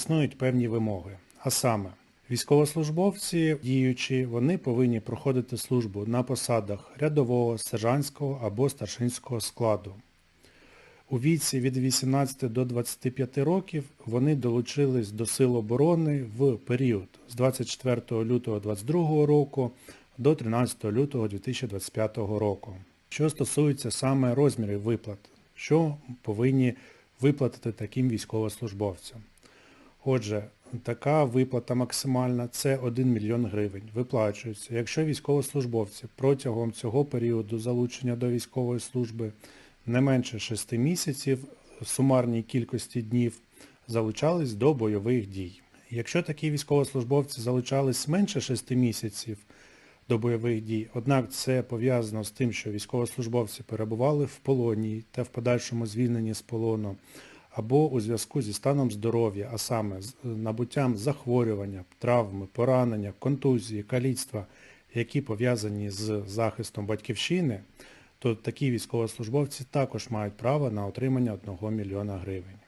Існують певні вимоги. А саме, військовослужбовці діючі, вони повинні проходити службу на посадах рядового, сержантського або старшинського складу. У віці від 18 до 25 років вони долучились до Сил оборони в період з 24 лютого 2022 року до 13 лютого 2025 року. Що стосується саме розмірів виплат, що повинні виплатити таким військовослужбовцям. Отже, така виплата максимальна це 1 мільйон гривень. Виплачується, якщо військовослужбовці протягом цього періоду залучення до військової служби не менше 6 місяців в сумарній кількості днів залучались до бойових дій. Якщо такі військовослужбовці залучались менше 6 місяців до бойових дій, однак це пов'язано з тим, що військовослужбовці перебували в полоні та в подальшому звільненні з полону, або у зв'язку зі станом здоров'я, а саме з набуттям захворювання, травми, поранення, контузії, каліцтва, які пов'язані з захистом батьківщини, то такі військовослужбовці також мають право на отримання 1 мільйона гривень.